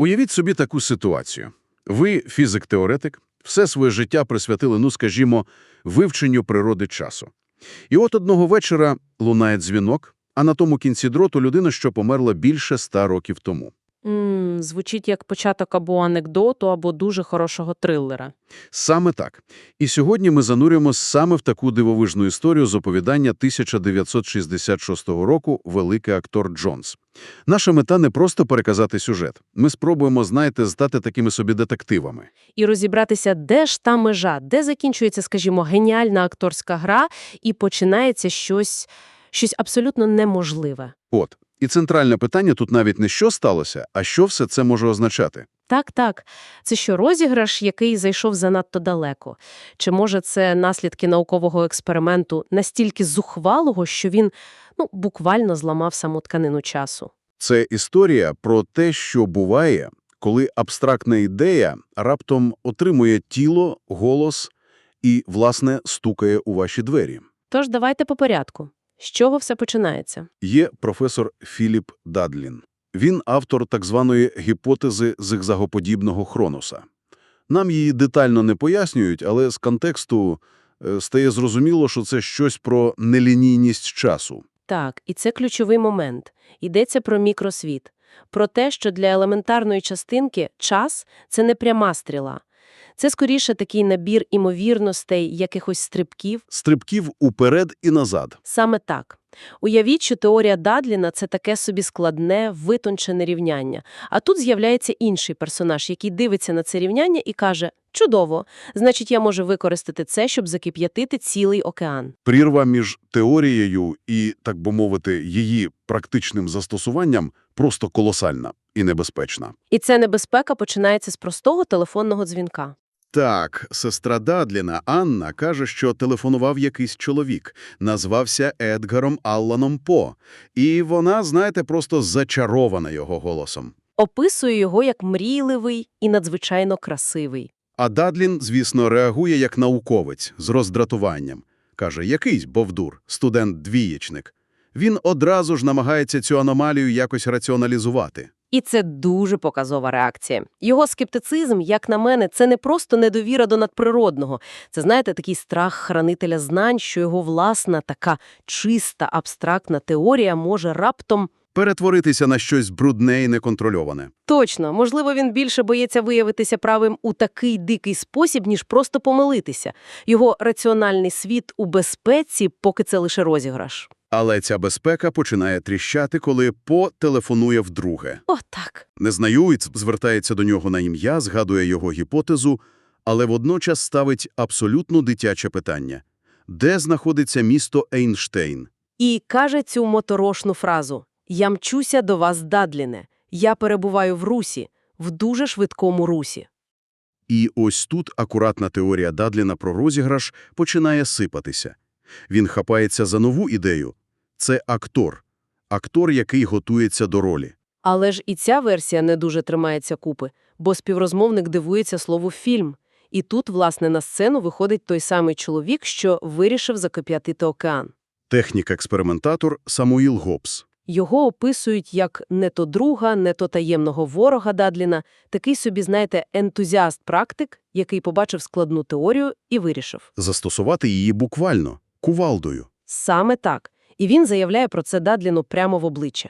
Уявіть собі таку ситуацію. Ви, фізик-теоретик, все своє життя присвятили, ну, скажімо, вивченню природи часу. І от одного вечора лунає дзвінок, а на тому кінці дроту людина, що померла більше ста років тому. М, звучить як початок або анекдоту, або дуже хорошого трилера. Саме так. І сьогодні ми занурюємось саме в таку дивовижну історію з оповідання 1966 року «Великий актор Джонс». Наша мета не просто переказати сюжет. Ми спробуємо, знаєте, стати такими собі детективами. І розібратися, де ж та межа, де закінчується, скажімо, геніальна акторська гра, і починається щось, щось абсолютно неможливе. От. І центральне питання тут навіть не що сталося, а що все це може означати. Так, так. Це що, розіграш, який зайшов занадто далеко? Чи, може, це наслідки наукового експерименту настільки зухвалого, що він, ну, буквально зламав саму тканину часу? Це історія про те, що буває, коли абстрактна ідея раптом отримує тіло, голос і, власне, стукає у ваші двері. Тож давайте по порядку. З чого все починається? Є професор Філіп Дадлін. Він автор так званої гіпотези зигзагоподібного хронуса. Нам її детально не пояснюють, але з контексту е, стає зрозуміло, що це щось про нелінійність часу. Так, і це ключовий момент. Йдеться про мікросвіт. Про те, що для елементарної частинки час – це не пряма стріла. Це скоріше такий набір імовірностей, якихось стрибків. Стрибків уперед і назад. Саме так. Уявіть, що теорія Дадліна – це таке собі складне, витончене рівняння. А тут з'являється інший персонаж, який дивиться на це рівняння і каже «Чудово! Значить, я можу використати це, щоб закип'ятити цілий океан». Прірва між теорією і, так би мовити, її практичним застосуванням просто колосальна і небезпечна. І ця небезпека починається з простого телефонного дзвінка. Так, сестра Дадліна Анна каже, що телефонував якийсь чоловік, назвався Едгаром Алланом По, і вона, знаєте, просто зачарована його голосом. Описує його як мрійливий і надзвичайно красивий. А Дадлін, звісно, реагує як науковець з роздратуванням. Каже, якийсь бовдур, студент-двієчник. Він одразу ж намагається цю аномалію якось раціоналізувати. І це дуже показова реакція. Його скептицизм, як на мене, це не просто недовіра до надприродного. Це, знаєте, такий страх хранителя знань, що його власна така чиста, абстрактна теорія може раптом... Перетворитися на щось брудне і неконтрольоване. Точно, можливо, він більше боїться виявитися правим у такий дикий спосіб, ніж просто помилитися. Його раціональний світ у безпеці, поки це лише розіграш. Але ця безпека починає тріщати, коли По телефонує вдруге. О, так. Незнайомець звертається до нього на ім'я, згадує його гіпотезу, але водночас ставить абсолютно дитяче питання. Де знаходиться місто Ейнштейн? І каже цю моторошну фразу «Я мчуся до вас, Дадліне. Я перебуваю в русі, в дуже швидкому русі». І ось тут акуратна теорія Дадліна про розіграш починає сипатися. Він хапається за нову ідею. Це актор. Актор, який готується до ролі. Але ж і ця версія не дуже тримається купи, бо співрозмовник дивується слову «фільм». І тут, власне, на сцену виходить той самий чоловік, що вирішив закип'ятити океан. Технік-експериментатор Самуїл Гоббс. Його описують як не то друга, не то таємного ворога Дадліна, такий собі, знаєте, ентузіаст-практик, який побачив складну теорію і вирішив. Застосувати її буквально, кувалдою. Саме так. І він заявляє про це Дадліну прямо в обличчя.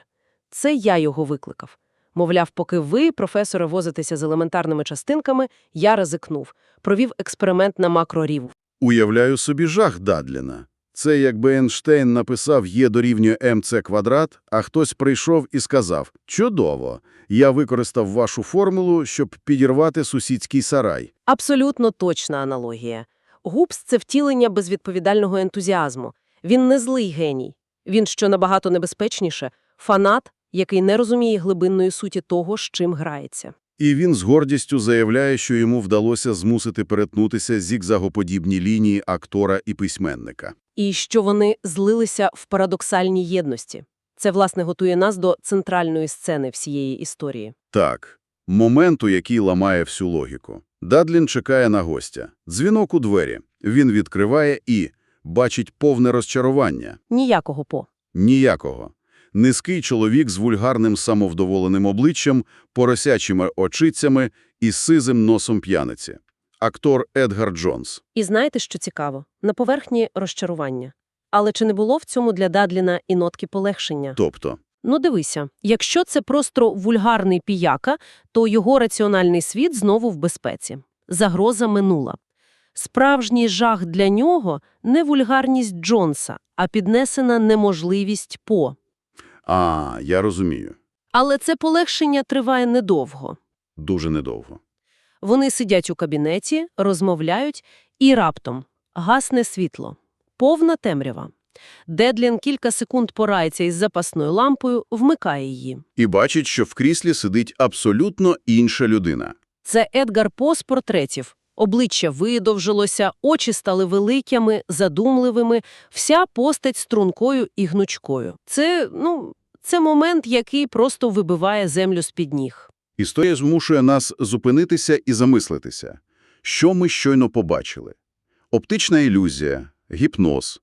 Це я його викликав. Мовляв, поки ви, професоре, возитеся з елементарними частинками, я ризикнув. Провів експеримент на макроріву. Уявляю собі жах Дадліна. Це якби Ейнштейн написав «Є дорівнює МЦ квадрат», а хтось прийшов і сказав «Чудово, я використав вашу формулу, щоб підірвати сусідський сарай». Абсолютно точна аналогія. Губс – це втілення безвідповідального ентузіазму. Він не злий геній. Він, що набагато небезпечніше, фанат, який не розуміє глибинної суті того, з чим грається. І він з гордістю заявляє, що йому вдалося змусити перетнутися зігзагоподібні лінії актора і письменника. І що вони злилися в парадоксальній єдності. Це, власне, готує нас до центральної сцени всієї історії. Так, моменту, який ламає всю логіку. Дадлін чекає на гостя. Дзвінок у двері. Він відкриває і бачить повне розчарування. Ніякого по. Ніякого. Низький чоловік з вульгарним самовдоволеним обличчям, поросячими очицями і сизим носом п'яниці. Актор Едгар Джонс. І знаєте, що цікаво? На поверхні розчарування. Але чи не було в цьому для Дадліна і нотки полегшення? Тобто, Ну дивися, якщо це просто вульгарний піяка, то його раціональний світ знову в безпеці. Загроза минула. Справжній жах для нього – не вульгарність Джонса, а піднесена неможливість По. а, я розумію, Але це полегшення триває недовго. дуже недовго. Вони сидять у кабінеті, розмовляють, і раптом гасне світло. Повна темрява. Дедлін кілька секунд порається із запасною лампою, вмикає її. І бачить, що в кріслі сидить абсолютно інша людина. Це Едгар По з портретів. Обличчя видовжилося, очі стали великими, задумливими, вся постать стрункою і гнучкою. Це, ну, це момент, який просто вибиває землю з-під ніг. Історія змушує нас зупинитися і замислитися. Що ми щойно побачили? Оптична ілюзія, гіпноз.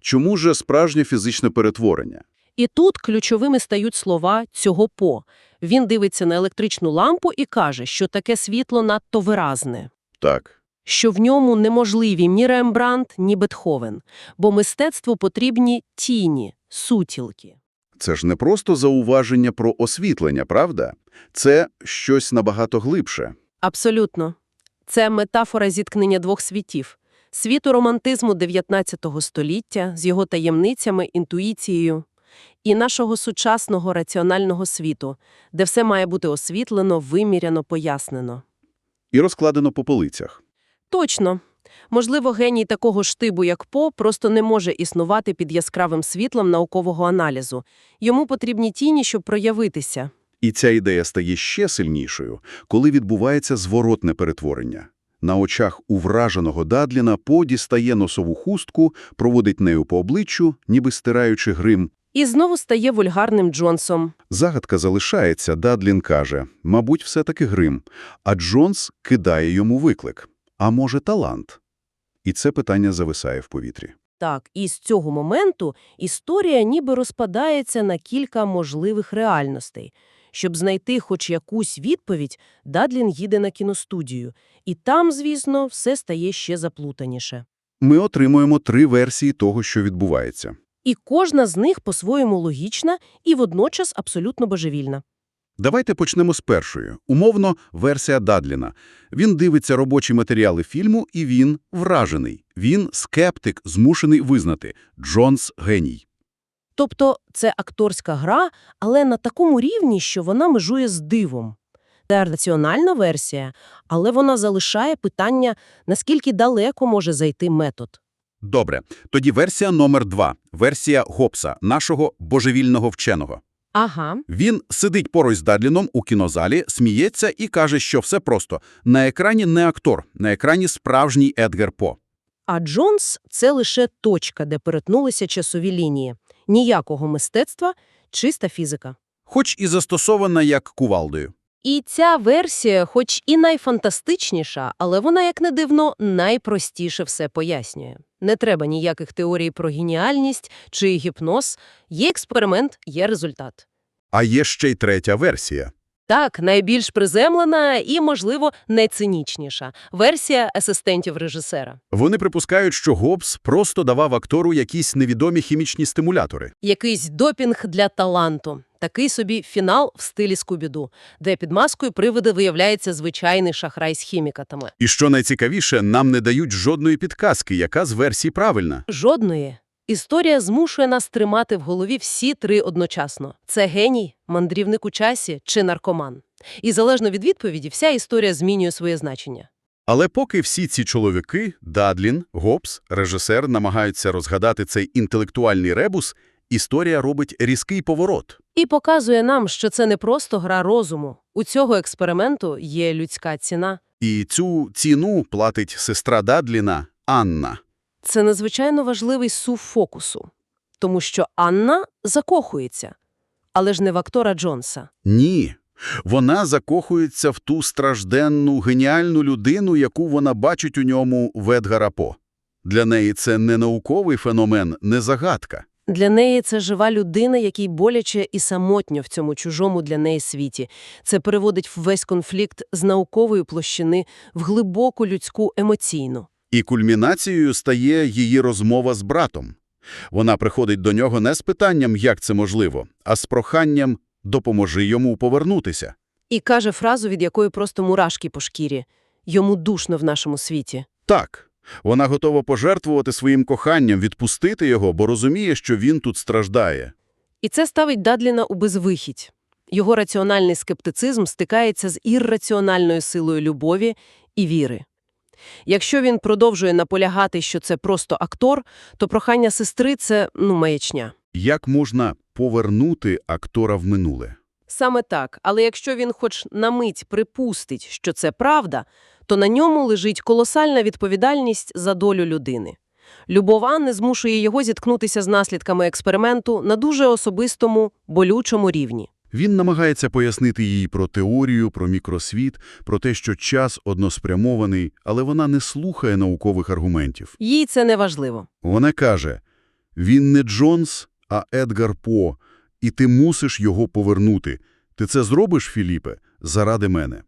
Чому же справжнє фізичне перетворення? І тут ключовими стають слова цього «по». Він дивиться на електричну лампу і каже, що таке світло надто виразне, Так, що в ньому неможливі ні Рембрандт, ні Бетховен, бо мистецтву потрібні тіні, сутілки. це ж не просто зауваження про освітлення, правда? Це щось набагато глибше. Абсолютно. Це метафора зіткнення двох світів. Світу романтизму 19 століття з його таємницями, інтуїцією, і нашого сучасного раціонального світу, де все має бути освітлено, виміряно, пояснено. І розкладено по полицях. Точно. Можливо, геній такого штибу, як По, просто не може існувати під яскравим світлом наукового аналізу. Йому потрібні тіні, щоб проявитися. І ця ідея стає ще сильнішою, коли відбувається зворотне перетворення. На очах у враженого Дадліна По дістає носову хустку, проводить нею по обличчю, ніби стираючи грим. І знову стає вульгарним Джонсом. Загадка залишається, Дадлін каже, мабуть, все-таки грим. А Джонс кидає йому виклик. А може, талант? І це питання зависає в повітрі. Так, і з цього моменту історія ніби розпадається на кілька можливих реальностей. Щоб знайти хоч якусь відповідь, Дадлін їде на кіностудію. І там, звісно, все стає ще заплутаніше. Ми отримуємо три версії того, що відбувається. І кожна з них по-своєму логічна і водночас абсолютно божевільна. Давайте почнемо з першої. Умовно, версія Дадліна. Він дивиться робочі матеріали фільму, і він вражений. Він скептик, змушений визнати. Джонс – геній. Тобто це акторська гра, але на такому рівні, що вона межує з дивом. Це раціональна версія, але вона залишає питання, наскільки далеко може зайти метод. Добре. Тоді версія номер два. Версія Гоббса, нашого божевільного вченого. Ага. Він сидить поруч з Дадліном у кінозалі, сміється і каже, що все просто. На екрані не актор, на екрані справжній Едгар По. А Джонс – це лише точка, де перетнулися часові лінії. Ніякого мистецтва, чиста фізика. Хоч і застосована як кувалдою. І ця версія, хоч і найфантастичніша, але вона, як не дивно, найпростіше все пояснює. Не треба ніяких теорій про геніальність чи гіпноз. Є експеримент, є результат. А є ще й третя версія. Так, найбільш приземлена і, можливо, найцинічніша – версія асистентів режисера. Вони припускають, що Гоббс просто давав актору якісь невідомі хімічні стимулятори. Якийсь допінг для таланту. Такий собі фінал в стилі Скубіду, де під маскою привида виявляється звичайний шахрай з хімікатами. І що найцікавіше, нам не дають жодної підказки, яка з версій правильна. Жодної. Історія змушує нас тримати в голові всі три одночасно. Це геній, мандрівник у часі чи наркоман. І залежно від відповіді, вся історія змінює своє значення. Але поки всі ці чоловіки, Дадлін, Гоббс, режисер, намагаються розгадати цей інтелектуальний ребус, історія робить різкий поворот. І показує нам, що це не просто гра розуму. У цього експерименту є людська ціна. І цю ціну платить сестра Дадліна Анна. Це надзвичайно важливий сув фокусу. Тому що Анна закохується. Але ж не в актора Джонса. Ні. Вона закохується в ту стражденну, геніальну людину, яку вона бачить у ньому в Едгара По. Для неї це не науковий феномен, не загадка. Для неї це жива людина, якій боляче і самотньо в цьому чужому для неї світі. Це переводить весь конфлікт з наукової площини в глибоку людську емоційну. І кульмінацією стає її розмова з братом. Вона приходить до нього не з питанням, як це можливо, а з проханням «допоможи йому повернутися». І каже фразу, від якої просто мурашки по шкірі. Йому душно в нашому світі. Так, вона готова пожертвувати своїм коханням, відпустити його, бо розуміє, що він тут страждає. І це ставить Дадліна у безвихідь. Його раціональний скептицизм стикається з ірраціональною силою любові і віри. Якщо він продовжує наполягати, що це просто актор, то прохання сестри – це, ну, маячня. Як можна повернути актора в минуле? Саме так, але якщо він хоч на мить припустить, що це правда, то на ньому лежить колосальна відповідальність за долю людини. Любов Анни змушує його зіткнутися з наслідками експерименту на дуже особистому, болючому рівні. Він намагається пояснити їй про теорію, про мікросвіт, про те, що час односпрямований, але вона не слухає наукових аргументів. Їй це не важливо. Вона каже, він не Джонс, а Едгар По, і ти мусиш його повернути. Ти це зробиш, Філіпе, заради мене.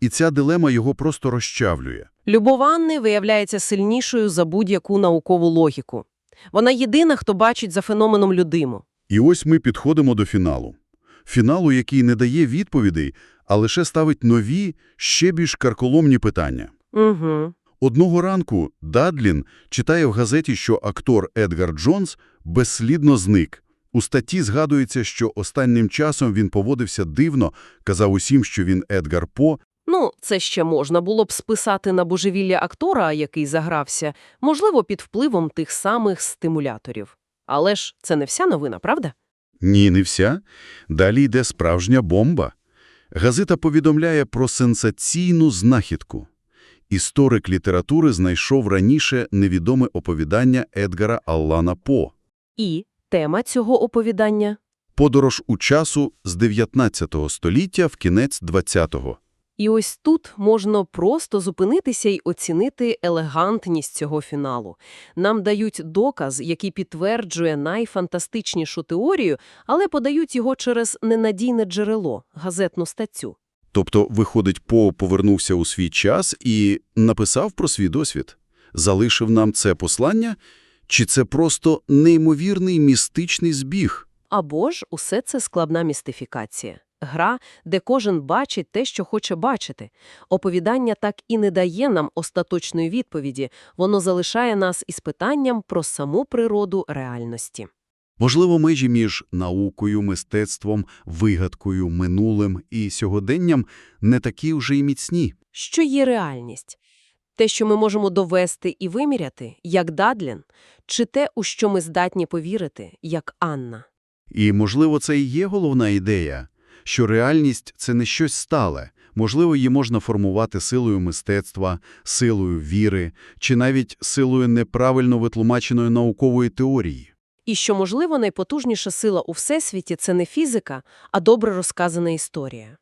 І ця дилема його просто розчавлює. Любов Анни виявляється сильнішою за будь-яку наукову логіку. Вона єдина, хто бачить за феноменом людиму. І ось ми підходимо до фіналу. Фіналу, який не дає відповідей, а лише ставить нові, ще більш карколомні питання. Угу. Одного ранку Дадлін читає в газеті, що актор Едгар Джонс безслідно зник. У статті згадується, що останнім часом він поводився дивно, казав усім, що він Едгар По, Ну, це ще можна було б списати на божевілля актора, який загрався, можливо, під впливом тих самих стимуляторів. Але ж це не вся новина, правда? Ні, не вся. Далі йде справжня бомба. Газета повідомляє про сенсаційну знахідку. Історик літератури знайшов раніше невідоме оповідання Едгара Аллана По. І тема цього оповідання Подорож у часу з 19 століття в кінець 20-го. І ось тут можна просто зупинитися і оцінити елегантність цього фіналу. Нам дають доказ, який підтверджує найфантастичнішу теорію, але подають його через ненадійне джерело – газетну статтю. Тобто, виходить, По повернувся у свій час і написав про свій досвід. Залишив нам це послання? Чи це просто неймовірний містичний збіг? Або ж усе це складна містифікація. Гра, де кожен бачить те, що хоче бачити. Оповідання так і не дає нам остаточної відповіді, воно залишає нас із питанням про саму природу реальності. Можливо, межі між наукою, мистецтвом, вигадкою, минулим і сьогоденням не такі вже й міцні. Що є реальність? Те, що ми можемо довести і виміряти, як Дадлін, чи те, у що ми здатні повірити, як Анна? І, можливо, це і є головна ідея, що реальність – це не щось стале. Можливо, її можна формувати силою мистецтва, силою віри, чи навіть силою неправильно витлумаченої наукової теорії. І що, можливо, найпотужніша сила у Всесвіті – це не фізика, а добре розказана історія.